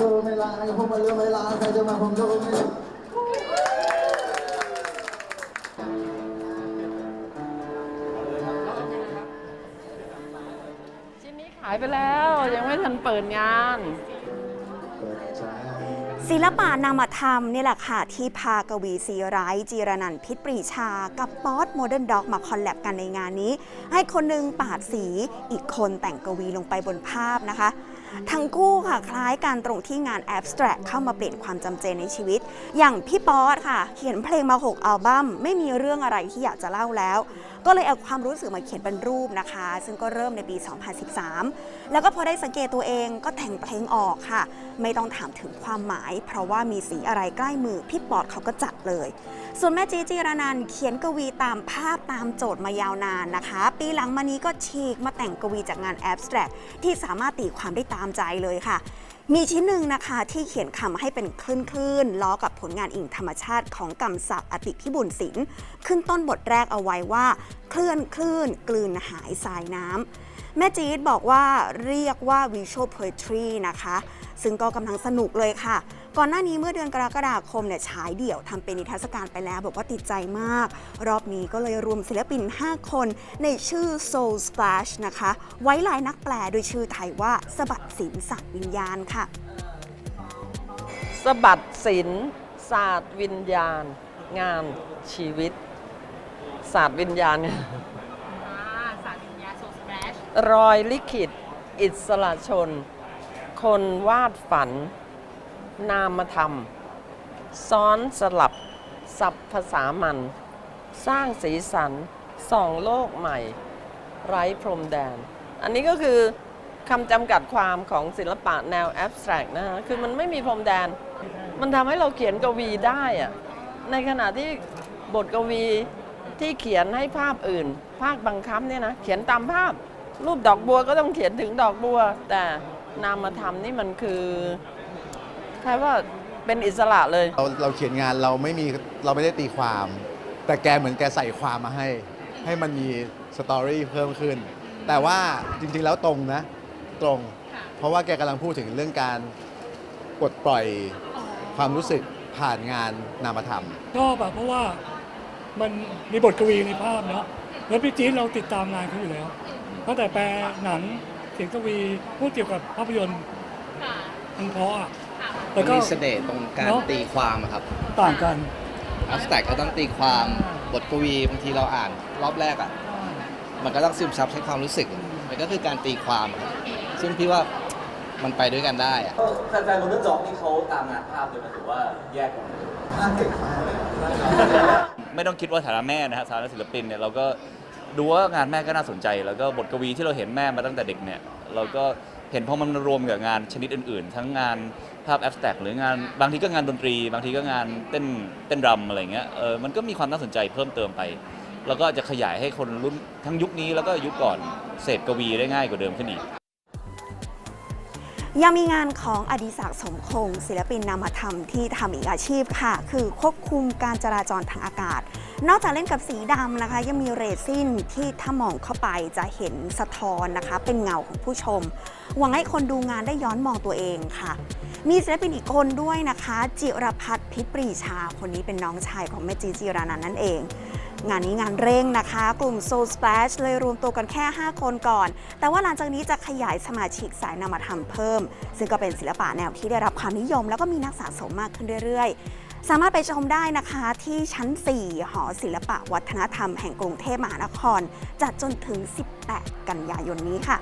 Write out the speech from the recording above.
ดูไม่ลาพูดมาเรืองเวลาใครจะมาผมดูไม่ชิ้นนี้ขายไปแล้วยังไม่ทันเปิดงาน ศิลปะนามธรรมนี่แหละค่ะ ที่พากวีซีไร้จีรนันพิษปรีชา กับป๊อตโมเดิร์นด็อกมาคอลแลบกันในงานนี้ ให้คนหนึงปาดสีอีกคนแต่งกวีลงไปบนภาพนะคะ ทั้งคู่ค่ะคล้ายกันตรงที่งานแอบสแตรกเข้ามาเปลี่ยนความจำเจในชีวิต อย่างพี่ป๊อตค่ะ เขียนเพลงมา 6 อัลบั้มไม่มีเรื่องอะไรที่อยากจะเล่าแล้ว ก็เลยเอาความรู้สึกมาเขียนเป็นรูปนะคะ ซึ่งก็เริ่มในปี 2013 แล้วก็พอได้สังเกตตัวเองก็แต่งเพลงออกค่ะ ไม่ต้องถามถึงความหมาย เพราะว่ามีสีอะไรใกล้มือพี่ปอดเขาก็จัดเลย ส่วนแม่จีจีรานันเขียนกวีตามภาพตามโจทย์มายาวนานนะคะ ปีหลังมานี้ก็ฉีกมาแต่งกวีจากงานแอบสแตรกที่สามารถตีความได้ตามใจเลยค่ะ มีชิ้นหนึ่งนะคะที่เขียนคำให้เป็นคลื่นๆล้อกับผลงานอิงธรรมชาติของกำศักดิ์อติพิบูลศิลป์ขึ้นต้นบทแรกเอาไว้ว่า เคลื่อนคลื่น กลืนหายสายน้ำแม่จี๊ดบอกว่าเรียกว่า visual poetry นะคะ ซึ่งก็กำลังสนุกเลยค่ะ ก่อนหน้านี้เมื่อเดือนกรกฎาคมเนี่ยฉายเดี่ยวทำเป็นนิทรรศการไปแล้ว บอกว่าติดใจมาก รอบนี้ก็เลยรวมศิลปิน 5 คนในชื่อ Soul Splash นะคะ ไว้ลายนักแปลโดยชื่อไทยว่าสะบัดสินสัตว์วิญญาณค่ะสะบัดศิลป์ศาสตร์วิญญาณ งานชีวิต ศาสตร์วิญญาณเนี่ยสารวิญญาโซสแปรชรอยลิขิต อิสระชน คนวาดฝัน นามธรรม ซ้อนสลับสับภาษามัน สร้างสีสันส่องโลกใหม่ ไร้พรมแดน อันนี้ก็คือคำจำกัดความของศิลปะแนวแอบสแตรกนะะคือมันไม่มีพรมแดน มันทำให้เราเขียนกวีได้อะในขณะที่บทกวีที่เขียนให้ภาพอื่น ภาคบังคับเนี่ยนะเขียนตามภาพ รูปดอกบัวก็ต้องเขียนถึงดอกบัว แต่นามธรรมนี่มันคือ ใครว่าเป็นอิสระเลย เราเราเขียนงานเราไม่มีเราไม่ได้ตีความ แต่แกเหมือนแกใส่ความมาให้ ให้มันมีสตอรี่เพิ่มขึ้น แต่ว่าจริงๆแล้วตรงนะ ตรง เพราะว่าแกกำลังพูดถึงเรื่องการปลดปล่อยความรู้สึกผ่านงานนามธรรม ชอบอะเพราะว่ามันมีบทกวีในภาพเนาะแล้วพี่จี๊ดเราติดตามงานเขาอยู่แล้วตั้งแต่แปลหนังเขียนกวีพูดเกี่ยวกับภาพยนตร์มันเพราะอะ แต่มันก็ มีเสน่ห์ตรงการเนอะ ตีความอะครับต่างกันอัพสแต็กก็ต้องตีความบทกวีบางทีเราอ่านรอบแรกอะ มันก็ต้องซึมซับใช้ความรู้สึก มันก็คือการตีความอะครับซึ่งพี่ว่ามันไปด้วยกันได้อะแฟนๆโมเดิร์นจ็อกนี่เขาตามงานภาพเลยไหมหรือว่าแยกกันน่าเก่งมากเลยไม่ต้องคิดว่าฐานะแม่นะฮะฐานะศิลปินเนี่ยเราก็ดูว่างานแม่ก็น่าสนใจ แล้วก็บทกวีที่เราเห็นแม่มาตั้งแต่เด็กเนี่ย เราก็ เห็นพอมันรวมกับงานชนิดอื่น ๆ ทั้งงานภาพแอฟแตกหรืองานบางทีก็งานดนตรี บางทีก็งานเต้นเต้นรำอะไรเงี้ยเออมันก็มีความน่าสนใจเพิ่มเติมไป แล้วก็จะขยายให้คนรุ่นทั้งยุคนี้แล้วก็ยุคก่อนเสพกวีได้ง่ายกว่าเดิมขึ้นอีกยังมีงานของอดิศักดิ์สมคง ศิลปินนามธรรมที่ทำอีกอาชีพค่ะ คือควบคุมการจราจรทางอากาศ นอกจากเล่นกับสีดำนะคะ ยังมีเรซินที่ถ้ามองเข้าไปจะเห็นสะท้อนนะคะ เป็นเงาของผู้ชม หวังให้คนดูงานได้ย้อนมองตัวเองค่ะ มีศิลปินอีกคนด้วยนะคะ จิรพัฒน์พิปรีชา คนนี้เป็นน้องชายของแม่จีจิรานันนั่นเอง งานนี้งานเร่งนะคะ กลุ่ม Soul Splash เลยรวมตัวกันแค่ 5 คนก่อน แต่ว่าหลังจากนี้จะขยายสมาชิกสายนามธรรมเพิ่ม ซึ่งก็เป็นศิลปะแนวที่ได้รับความนิยม แล้วก็มีนักสะสมมากขึ้นเรื่อยๆ สามารถไปชมได้นะคะที่ชั้น 4 หอศิลปะวัฒนธรรมแห่งกรุงเทพมหานคร จัดจนถึง 18 กันยายนนี้ค่ะ